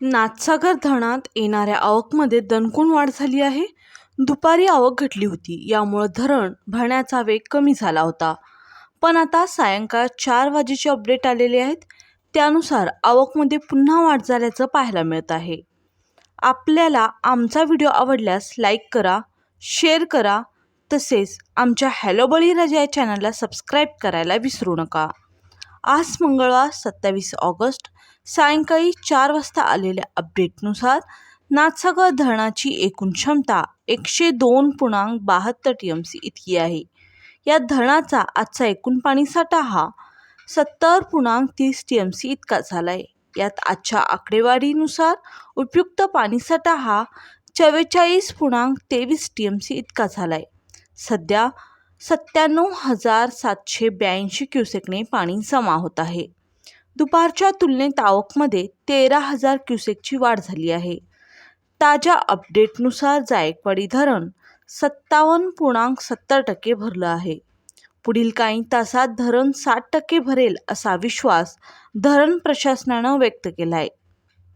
नाथसागर धरणात येणाऱ्या आवकमध्ये दणकून वाढ झाली आहे. दुपारी आवक घटली होती. यामुळं धरण भरण्याचा वेग कमी झाला होता. पण आता सायंकाळ चार वाजेचे अपडेट आलेले आहेत. त्यानुसार आवकमध्ये पुन्हा वाढ झाल्याचं पाहायला मिळत आहे. आपल्याला आमचा व्हिडिओ आवडल्यास लाईक करा शेअर करा. तसेच आमच्या हॅलो बळीराजा या चॅनलला सबस्क्राईब करायला विसरू नका. आज मंगळवार सत्तावीस ऑगस्ट. सायंकाळी चार वाजता आलेल्या अपडेटनुसार नाथसागर धरणाची एकूण क्षमता एकशे दोन पूर्णांक बहात्तर टी एम सी इतकी आहे. या धरणाचा आजचा एकूण पाणीसाठा हा सत्तर पूर्णांक तीस टी एम सी इतका झाला आहे यात आजच्या आकडेवारीनुसार उपयुक्त पाणीसाठा हा चव्वेचाळीस पूर्णांक तेवीस टी एम सी इतका झाला आहे सध्या सत्त्याण्णव हजार सातशे ब्याऐंशी क्युसेकने पाणी जमा होत आहे. दुपारच्या तुलनेत आवकमध्ये तेरा हजार क्युसेकची वाढ झाली आहे. ताज्या अपडेटनुसार जायकवाडी धरण सत्तावन्न पूर्णांक सत्तर टक्के भरलं आहे. पुढील काही तासात धरण साठ टक्के भरेल असा विश्वास धरण प्रशासनानं व्यक्त केला आहे